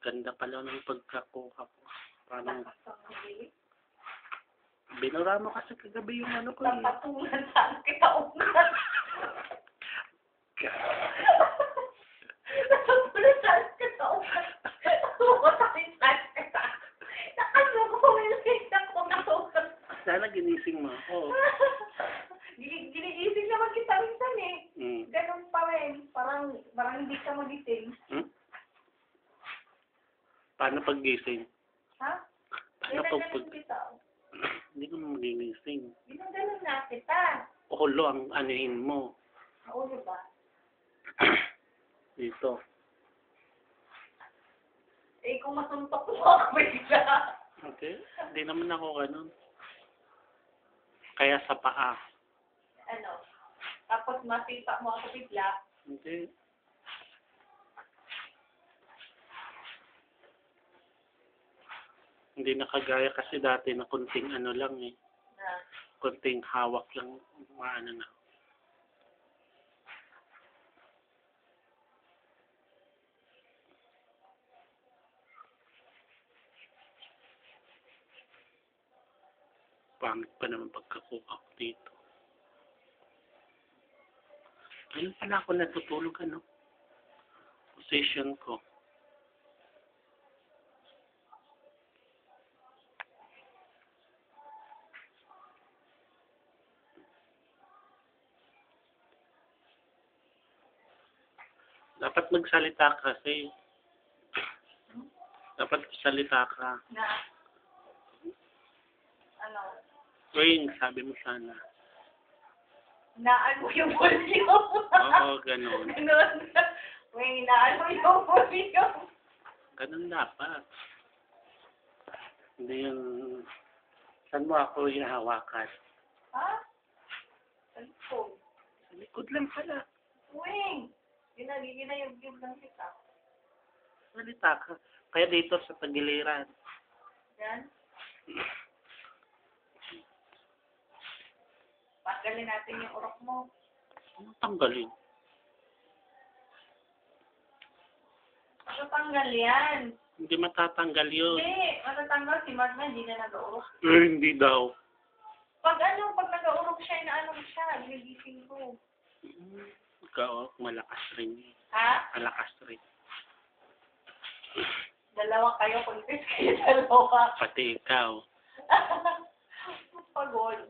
Ganda pala ng pagkakuha ko. Parang binura mo kasi kagabi yung ano ko eh. Tatatulan saan kita ugat. Tatatulan saan kita ugat. Tumutakin saan kita. Sana ginising mo ako. Gini- Ginigising naman kita minsan eh. Mm. Ganun pa rin. Parang, parang hindi ka magising. Hmm? Paano paggising? Ha? Paano pag, pag kita. hindi ko magigising? Ginaganon na kita. Ulo ang anuhin mo. Naulo ba? Dito. Eh, kung masuntok mo ako bigla. Okay? Hindi naman ako ganun. Kaya sa paa. Ano? Tapos masipa mo ako bigla. Hindi. Hindi nakagaya kasi dati na kunting ano lang eh. Na, Kunting hawak lang. Maano na. Pangit pa naman pagkakuha ko dito. Ngayon pala ako natutulog ano. Position ko. Dapat magsalita ka kasi. Dapat salita ka. na, ano, Wing, sabi mo sana. naan mo yung volume. Oo, ganun. Ganun. Wait, naan mo yung volume. Ganun dapat. Hindi yung... Saan mo ako hinahawakan? Ha? Cellphone. Sa likod lang pala. Wing! Ginagigina-yug-yug lang kita. Salita ka. Kaya dito sa tagiliran. Yan. Paggalin natin yung urok mo. Ano tanggalin? Matatanggal yan. Hindi matatanggal yun. Hindi, matatanggal si Mark na hindi na nag-uurok. Eh, hindi daw. Pag ano, pag nag-uurok siya, inaano siya, gigising ko. Mm, Ikaw, malakas rin. Ha? Malakas rin. Dalawa kayo, confess kayo dalawa. Pati ikaw. Pagod.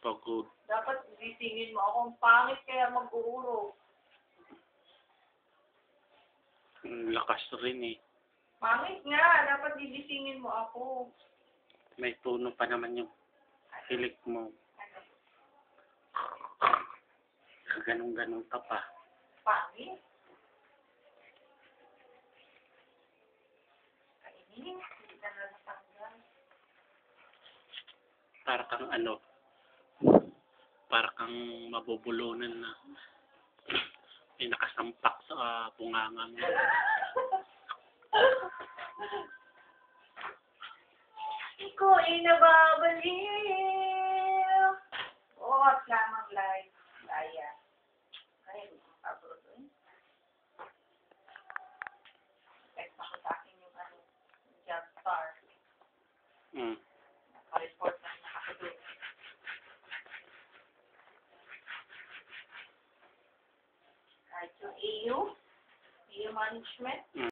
Pagod. Dapat gisingin mo ako. Ang pangit kaya mag-uurok. Mm, Lakas rin eh. Pangit nga, dapat gigisingin mo ako. May tono pa naman yung hilik mo. Ganong-ganong ka pa. Pangit. Para kang ano, para kang mabubulunan na may nakasampak sa uh, bunganga mo. Iko ay nababaliw. Oo, at lamang live. Laya. to AU, AU management. Mm.